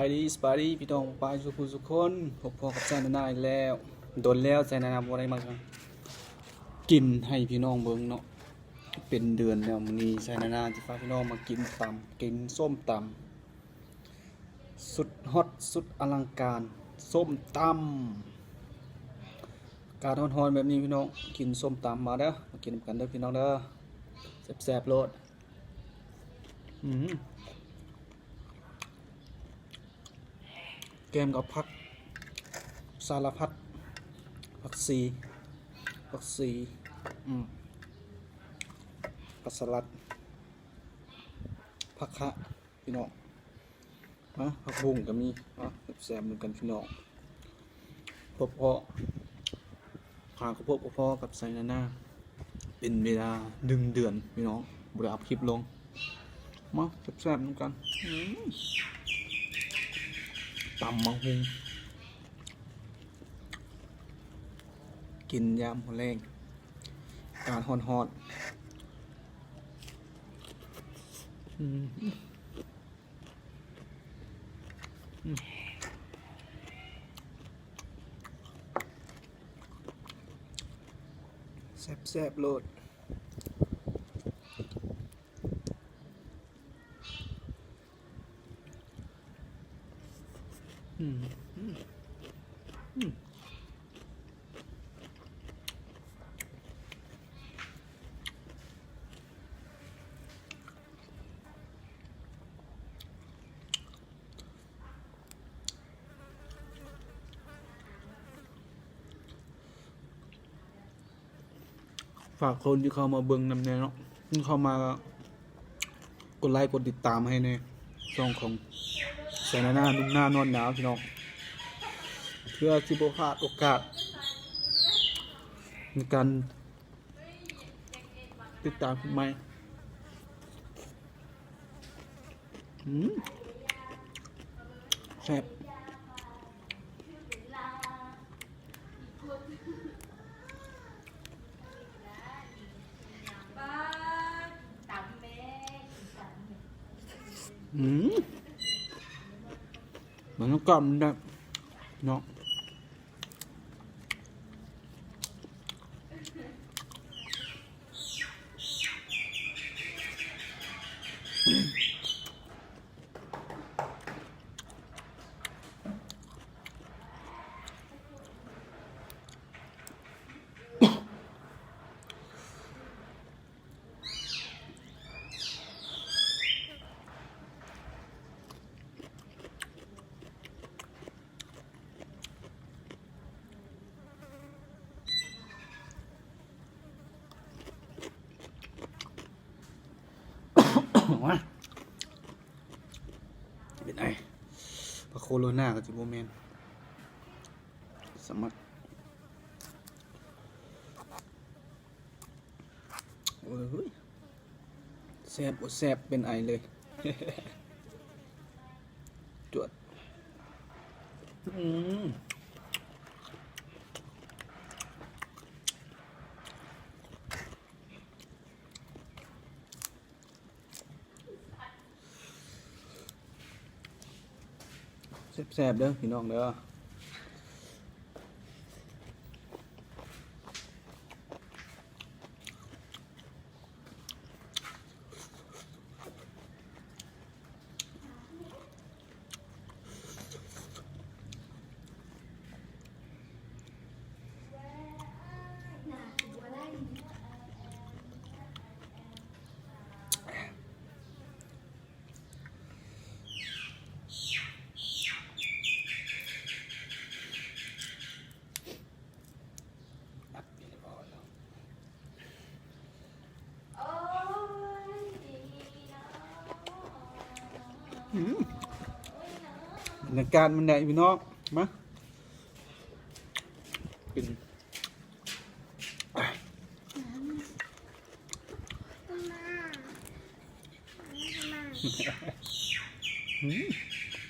ายดีสบายดีพี่น้องไปสุขุสุขคนพบพอกับแซนนาอีกแล้วโดนแล้วแซนนาบ่ได้มากินให้พี่น้องเบิ่งเนาะเป็นเดือนแล้วมื้อนี้แซนนาสิพาพี่น้องมากินตำกินส้มตำสุดฮอตสุดอลังการส้มตำการฮ้อนๆแบบนี้พี่น้องกินส้มตำมาเด้อมากินกันเด้อพี่น้องเด้อแซ่บๆโลดอืม แกมกับผักสารพัดผักซีผักซีอืมผักสลัดผักคะพี่น้องฮะผักบุ้งก็มีอะแซ่บๆเหมือนกันพี่น้องพบเพาะขางกระเพาะพอๆกับไซนาน่าเป็นเวลาหนึ่งเดือนพี่น้องบริอัพคลิปลงมาแซ่บๆเหมือนกันอื ตำมังหุงกินยามหัวแรงการฮอนฮอนอืมอืมแซ่บแซ่บโลดอืมอืมอืม ฝากคนที่เข้ามาเบิ่งนำแน่เนาะที่เข้ามากดไลค์กดติดตามให้ในช่องของ สนหน้านุ่มหน้านอนหนาวพี่น้องเพื่อที่บพลาดโอกาสในการติดตามผมใหม่แซ่บป้อืม มันต้องก ลับมันได้เนาะเป็นไงพระโคโรนากับจิโบแมนสมัครโอ้ยแซบโอดแซบเป็นไอเลยจวด อืม แซบๆเด้อพี่น้องเด้อ อาการมันไหนพี่น้องมาป็น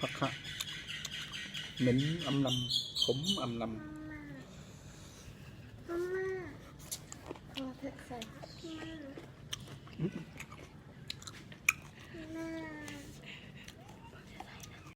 ผักขะเหม็นอำลำขมอำลำมาเผ็ดใส่ม